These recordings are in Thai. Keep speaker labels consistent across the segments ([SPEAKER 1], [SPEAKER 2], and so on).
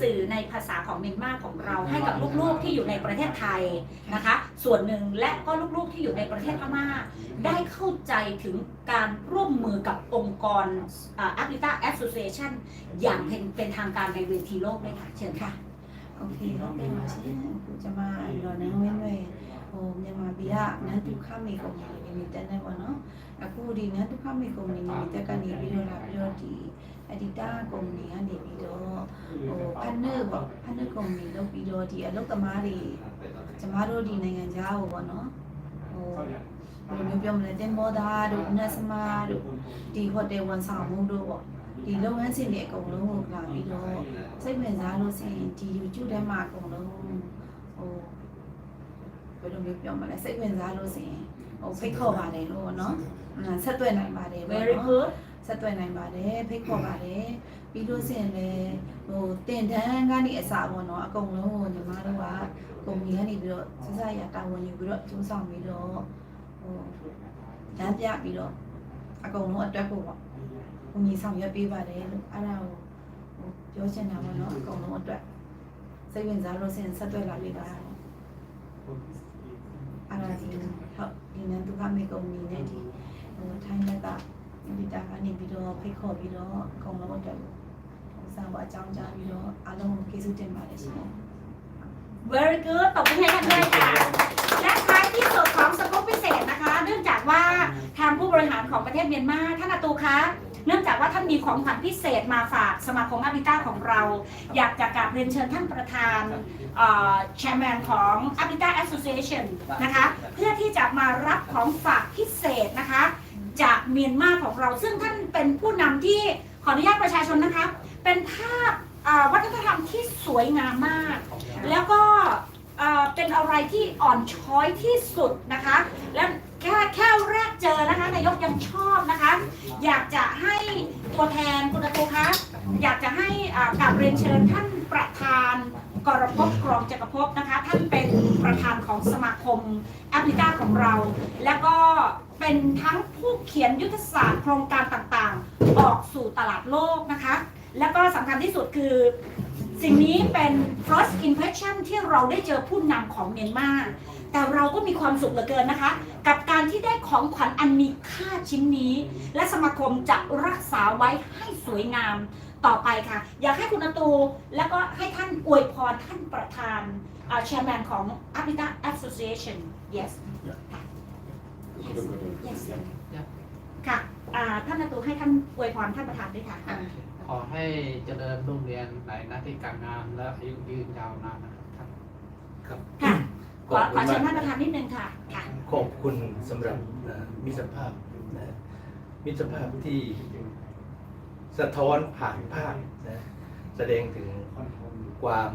[SPEAKER 1] สื่อในภาษาของเมียนมาของเราให้กับลูกๆที่อยู่ในประเทศไทยนะคะ ส่วนหนึ่งและก็ลูกๆที่อยู่ในประเทศพม่า ได้เข้าใจถึงการร่วมมือกับองค์กรแอฟริกาแอสโซเชชันอย่างเป็นเป็นทางการในเวทีโลกด้วยค่ะเชิญค่ะ
[SPEAKER 2] โอเคน้องเมาชินจะมา Okay, okay, masih cuma lo nang main we. Oh, nyama biak na tu kami ko ni ni tane wa no. Aku di na tu kami ko ni ni ta kan ni bilo la bilo di adita ko ni ha ဖန်နឺပေါ့ဖန်နឺကုမ္ပဏီလုပ်ပြီးတော့ဒီအလုပ်သမားတွေကျမတို့ဒီနိုင်ငံခြားကိုပေါ့နော်ဟိုဘယ်လိုမျိုးပြောမလဲတင်မောသားတို့နတ်စမားတို့ဒီဟိုတယ်ဝန်ဆောင်မှုတို့ပေါ့ဒီလုပ်ငန်းစဉ်တွေအကုန်လုံးကိုလာပြီးတော့စိတ်ဝင်စားလို့ဆိုရင်ဒီ YouTube ထဲမှာအကုန်လုံးဟိုဘယ်လိုမျိုးပြောမလဲစိတ်ဝင်စားလို့ဆိုရင်ဟိုဖိတ်ခေါ်ပါတယ်လို့ပေါ့နော်အင်းဆက်သွယ်နိုင်ပါတယ်ပေါ့
[SPEAKER 1] very
[SPEAKER 2] နော်
[SPEAKER 1] good
[SPEAKER 2] ဆက်သွယ်နိုင်ပါတယ်ဖိတ်ခေါ်ပါတယ်ပြီးလို့ဆိုရင်လည်းဟိုတင်တန်းကနေအစားပေါ့နော်အကုန်လုံးကိုညီမတို့ကကုမ္ပဏီကနေပြီးတော့စစရတာဝန်ယူပြီးတော့ကျိုးဆောင်ပြီးတော့ဟိုလမ်းပြပြီးတော့အကုန်လုံးအတွက်ကိုပေါ့ကိုကြီးဆောင်ရွက်ပေးပါတယ်လို့အဲ့ဒါကိုဟိုပြောချင်တာပေါ့နော်အကုန်လုံးအတွက်စိတ်ဝင်စားလို့ဆင်ဆက်သွယ်လာပြီပါအဲ့ဒါဒီဟုတ်ဒီနန်းဒုက္ခမေကုမ္ပဏီနဲ့ဒီဟိုထိုင်းလက်က ဒီတာကနေပြီးတော့ဖိတ်ခေါ်ပြီးတော့အကုန်လုံးအတွက်ဟိုစားဖို့အကြောင်းကြားပြီးတော့အားလုံးကိုကျေးဇူးတင်ပါတယ်ရှင်
[SPEAKER 1] very good ตบมือให้ท่านด้วยค่ะ และท้ายที่สุดของสกู๊ปพิเศษนะคะ เนื่องจากว่าทางผู้บริหารของประเทศเมียนมาท่านอาตูคะ เนื่องจากว่าท่านมีของขวัญพิเศษมาฝากสมาคมอาบิต้าของเรา อยากจะกราบเรียนเชิญท่านประธานแชร์แมนของ a b i t a Association นะคะ เพื่อที่จะมารับของฝากพิเศษนะคะ จากเมียนมาของเรา ซึ่งท่านเป็นผู้นำที่ขออนุญาตประชาชนนะคะ เป็นภาพอ่าวัฒนธรรมที่สวยงามมาก แล้วก็เอ่อเป็นอะไรที่อ่อนช้อยที่สุดนะคะ และแค่แค่แรกเจอนะคะนายกยังชอบนะคะ อยากจะให้ตัวแทนคุณอาตูคะอยากจะให้อ่ากราบเรียนเชิญท่านประธานกรภพกรองจักรภพนะคะ ท่านเป็นประธานของสมาคมแอฟริกาของเรา แล้วก็ เป็นทั้งผู้เขียนยุทธศาสตร์โครงการต่างๆ ออกสู่ตลาดโลกนะคะ แล้วก็สำคัญที่สุดคือ สิ่งนี้เป็น first impression ที่เราได้เจอผู้นำของเมียนมาแต่เราก็มีความสุขเหลือเกินนะคะ กับการที่ได้ของขวัญอันมีค่าชิ้นนี้ และสมาคมจะรักษาไว้ให้สวยงามต่อไปค่ะ อยากให้คุณอาตู แล้วก็ให้ท่านอวยพรท่านประธานแชร์แมนของ a f r i c a Association yes ค่ะ yes ค่ะอ่าท่านอาตูให้ท่านอวยพรท่านประธานด้วยค่ะ
[SPEAKER 3] ขอให้เจริญรุ่งเรืองในหน้าที่การงานและอายุยืนยาวนานนะครับ
[SPEAKER 1] ค่ะ ขอขอเชิญท่านประธานนิดนึงค่ะ ค่ะ
[SPEAKER 4] ขอบคุณสำหรับเอ่อมิตรภาพนะมิตรภาพที่สะท้อนผ่านภาพนะแสดงถึงความ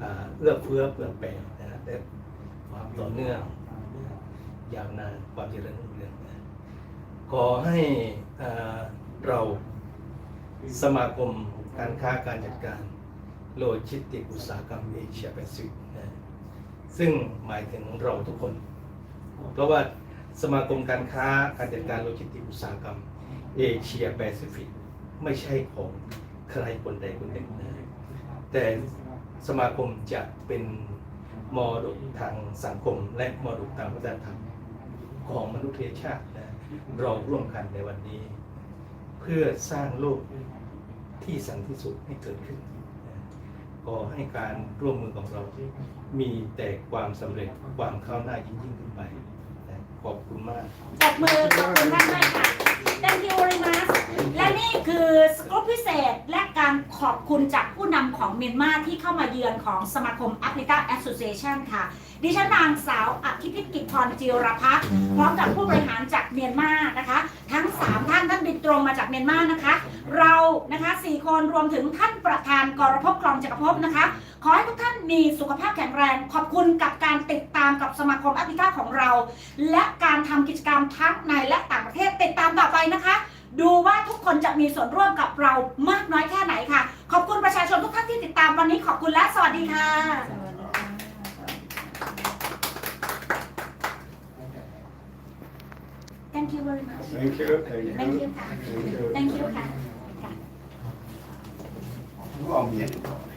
[SPEAKER 4] เอ่อเอื้อเฟื้อเผื่อแผ่นะและความต่อเนื่อง ยาวนานความเจริญรุ่งเรืองขอให้เราสมาคมการค้าการจัดการโลจิสติกอุตสาหกรรมเอเชียแปซิฟิกนะซึ่งหมายถึงเราทุกคน เพราะว่าสมาคมการค้าการจัดการโลจิสติกส์อุตสาหกรรมเอเชียแปซิฟิกไม่ใช่ของใครคนใดคนหนึ่งนะแต่สมาคมจะเป็น มรดกทางสังคม และมรดกทางวัฒนธรรมของมนุษยชาตินะเราร่วมกันในวันนี้ เพื่อสร้างโลกที่สันติสุขให้เกิดขึ้นขอให้การร่วมมือของเรา มีแต่ความสำเร็จความก้าวหน้ายิ่งยิ่งขึ้นไป ขอบคุณมาก
[SPEAKER 1] ปรบมือขอบคุณท่านมากค่ะ Thank you very much และนี่ คือสกู๊ปพิเศษและการขอบคุณจากผู้นำของเมียนมาที่เข้ามาเยือนของสมาคม Africa Association ค่ะ ดิฉันนางสาวอภิพิธกิจพรจิรพักษ์พร้อมกับผู้บริหารจากเมียนมานะคะ ทั้ง 3 ท่านท่านบินตรงมาจากเมียนมานะคะ เรานะคะ4คนรวมถึงท่านประธานกรภพครองจักรภพนะคะ ขอให้ทุกท่านมีสุขภาพแข็งแรง ขอบคุณกับการติดตามกับสมาคมแอฟริกาของเรา และการทำกิจกรรมทั้งในและต่างประเทศติดตามต่อไปนะคะ ดูว่าทุกคนจะมีส่วนร่วมกับเรามากน้อยแค่ไหนค่ะ ขอบคุณประชาชนทุกท่านที่ติดตามวันนี้ขอบคุณและสวัสดีค่ะ
[SPEAKER 2] สวัสดีค่ะ
[SPEAKER 1] Thank you very much
[SPEAKER 5] Thank you, thank you.
[SPEAKER 1] Thank you ค่ะ
[SPEAKER 5] Thank you.
[SPEAKER 1] Thank you ค่ะ
[SPEAKER 5] Come on, yeah.